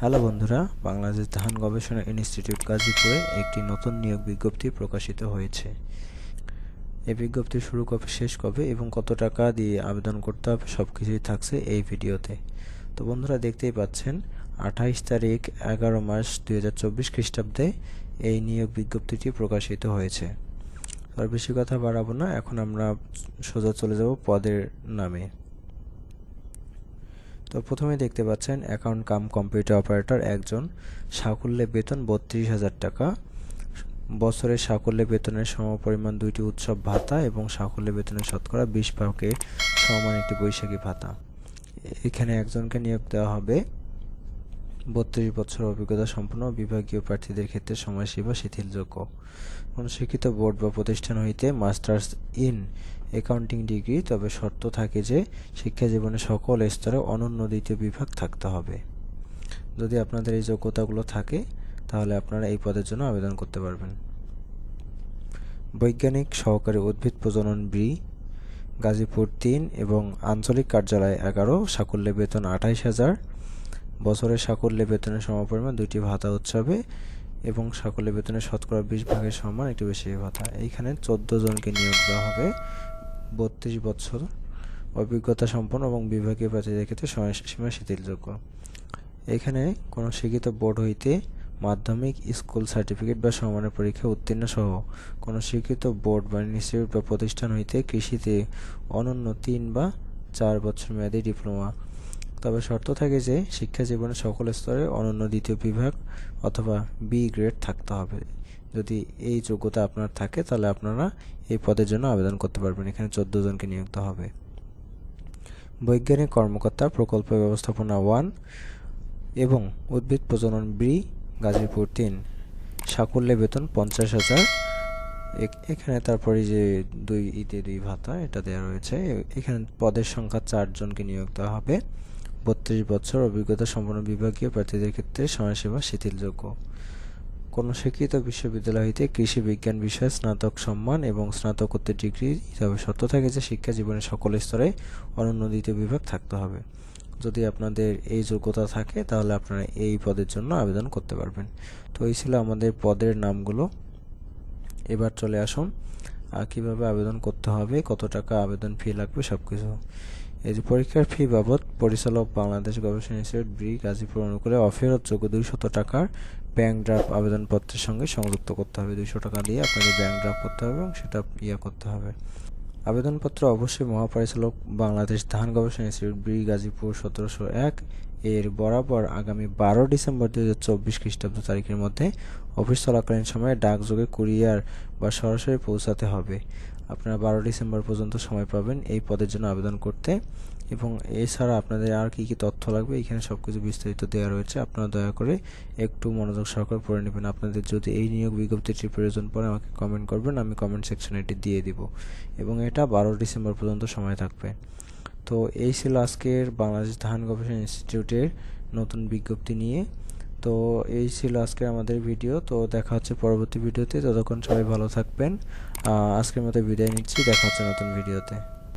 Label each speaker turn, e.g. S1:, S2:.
S1: Hello বন্ধুরা, বাংলাদেশ ধান গবেষণা ইনস্টিটিউট গাজীপুরে একটি নতুন নিয়োগ বিজ্ঞপ্তি প্রকাশিত হয়েছে। এই বিজ্ঞপ্তি শুরু কবে, শেষ কবে এবং কত টাকা দিয়ে আবেদন করতে হবে সব কিছুই থাকছে এই ভিডিওতে। তো বন্ধুরা, দেখতেই পাচ্ছেন, আঠাইশ তারিখ, এগারো মাস দুই হাজার চব্বিশ খ্রিস্টাব্দে এই নিয়োগ বিজ্ঞপ্তিটি প্রকাশিত হয়েছে। আর বেশি কথা বাড়াবো না, এখন আমরা সোজা চলে যাব পদের নামে। তো প্রথমে দেখতে পাচ্ছেন অ্যাকাউন্ট কাম কম্পিউটার অপারেটর একজন। সাকুল্যে বেতন বত্রিশ হাজার টাকা। বছরে সাকুল্যে বেতনের সমপরিমাণ দুইটি উৎসব ভাতা এবং সাকুল্যে বেতনের শতকরা বিশ ভাগের সমান একটি বৈশাখী ভাতা। এখানে একজনকে নিয়োগ দেওয়া হবে। বত্রিশ বছর অভিজ্ঞতা সম্পন্ন বিভাগীয় প্রার্থীদের ক্ষেত্রে সময়সীমা শিথিলযোগ্য। কোনো শিক্ষিত বোর্ড বা প্রতিষ্ঠান হইতে মাস্টার্স ইন অ্যাকাউন্টিং ডিগ্রি তবে শর্ত থাকে যে শিক্ষা জীবনে সকল স্তরে অনন্য দ্বিতীয় বিভাগ থাকতে হবে। যদি আপনাদের এই যোগ্যতাগুলো থাকে, তাহলে আপনারা এই পদের জন্য আবেদন করতে পারবেন। বৈজ্ঞানিক সহকারী উদ্ভিদ প্রজনন ব্রি গাজীপুর তিন এবং আঞ্চলিক কার্যালয় এগারো, সাকুল্যে বেতন আঠাইশ হাজার। বছরের সাকুল্যে বেতনের সমপরিমাণ দুইটি ভাতা উৎসবে এবং সাকুল্যে বেতনের শতকরা বিশ ভাগের সমান একটি বেশি ভাতা। এইখানে চোদ্দ জনকে নিয়োগ দেওয়া হবে। বত্রিশ বছর অভিজ্ঞতা সম্পন্ন এবং বিভাগীয় প্রার্থীদের ক্ষেত্রে সময়সীমা শিথিলযোগ্য। এখানে কোনো শিক্ষিত বোর্ড হইতে মাধ্যমিক স্কুল সার্টিফিকেট বা সমানের পরীক্ষা উত্তীর্ণ সহ কোনো শিক্ষিত বোর্ড বা ইনস্টিটিউট বা প্রতিষ্ঠান হইতে কৃষিতে অনন্য তিন বা চার বছর মেয়াদী ডিপ্লোমা। তবে শর্ত থাকে যে শিক্ষা জীবনের সকল স্তরে অনন্য দ্বিতীয় বিভাগ অথবা বি গ্রেড থাকতে হবে। যদি এই যোগ্যতা আপনার থাকে, তাহলে আপনারা এই পদের জন্য আবেদন করতে পারবেন। এখানে চোদ্দ জনকে নিয়োগ হবে। বৈজ্ঞানিক কর্মকর্তা, প্রকল্প ব্যবস্থাপনা ওয়ান এবং উদ্ভিদ প্রজনন বি, গাজীপুর তিন। সাকুল্যে বেতন পঞ্চাশ হাজার। এখানে তারপরে যে দুই ঈদে দুই ভাতা, এটা দেওয়া রয়েছে। এখানে পদের সংখ্যা চারজনকে নিয়োগ দেওয়া হবে। বত্রিশ বছর অভিজ্ঞতা সম্পন্ন বিভাগীয় প্রার্থীদের ক্ষেত্রে সময়সীমা শিথিলযোগ্য। কোনো শিক্ষিত বিশ্ববিদ্যালয় হইতে কৃষি বিজ্ঞান বিষয়ে স্নাতক সম্মান এবং স্নাতকোত্তর ডিগ্রি তবে শর্ত থাকে যে শিক্ষা জীবনের সকল স্তরে অনন্য দ্বিতীয় বিভাগ থাকতে হবে। যদি আপনাদের এই যোগ্যতা থাকে, তাহলে আপনারা এই পদের জন্য আবেদন করতে পারবেন। তো এই ছিল আমাদের পদের নামগুলো। এবার চলে আসুন কীভাবে আবেদন করতে হবে, কত টাকা আবেদন ফি লাগবে সব কিছু এই পরীক্ষার ফি বাবদ পরিচালক বাংলাদেশ গবেষণা ইনস্টিটিউট ব্রি গাজীপুর অনুকূলে অফেরতযোগ্য দুইশত টাকার ব্যাংক ড্রাফট আবেদনপত্রের সঙ্গে সংযুক্ত করতে হবে। দুইশো টাকা দিয়ে আপনাকে ব্যাংক ড্রাফট করতে হবে এবং সেটা ইয়ে করতে হবে। আবেদনপত্র অবশ্যই মহাপরিচালক বাংলাদেশ ধান গবেষণা ইনস্টিটিউট ব্রি গাজীপুর সতেরোশো এক এর বরাবর আগামী বারো ডিসেম্বর দু হাজার চব্বিশ খ্রিস্টাব্দ তারিখের মধ্যে অফিস চলাকালীন সময়ে ডাকযোগে কুরিয়ার বা সরাসরি পৌঁছাতে হবে। আপনারা বারো ডিসেম্বর পর্যন্ত সময় পাবেন এই পদের জন্য আবেদন করতে। এবং এছাড়া আপনাদের আর কি কি তথ্য লাগবে, এখানে সব কিছু বিস্তারিত দেওয়া রয়েছে। আপনারা দয়া করে একটু মনোযোগ সহকারে পড়ে নেবেন। আপনাদের যদি এই নিয়োগ বিজ্ঞপ্তিটির প্রয়োজন পড়ে, আমাকে কমেন্ট করবেন, আমি কমেন্ট সেকশনে এটি দিয়ে দিব। এবং এটা বারো ডিসেম্বর পর্যন্ত সময় থাকবে। তো এই ছিল আজকের বাংলাদেশ ধান গবেষণা ইনস্টিটিউটের নতুন বিজ্ঞপ্তি নিয়ে। তো এই ছিল আজকে আমাদের ভিডিও তো দেখা হচ্ছে পরবর্তী ভিডিওতে ততক্ষণ সবাই ভালো থাকবেন। আজকের মতো বিদায় নিচ্ছি। দেখা হচ্ছে নতুন ভিডিওতে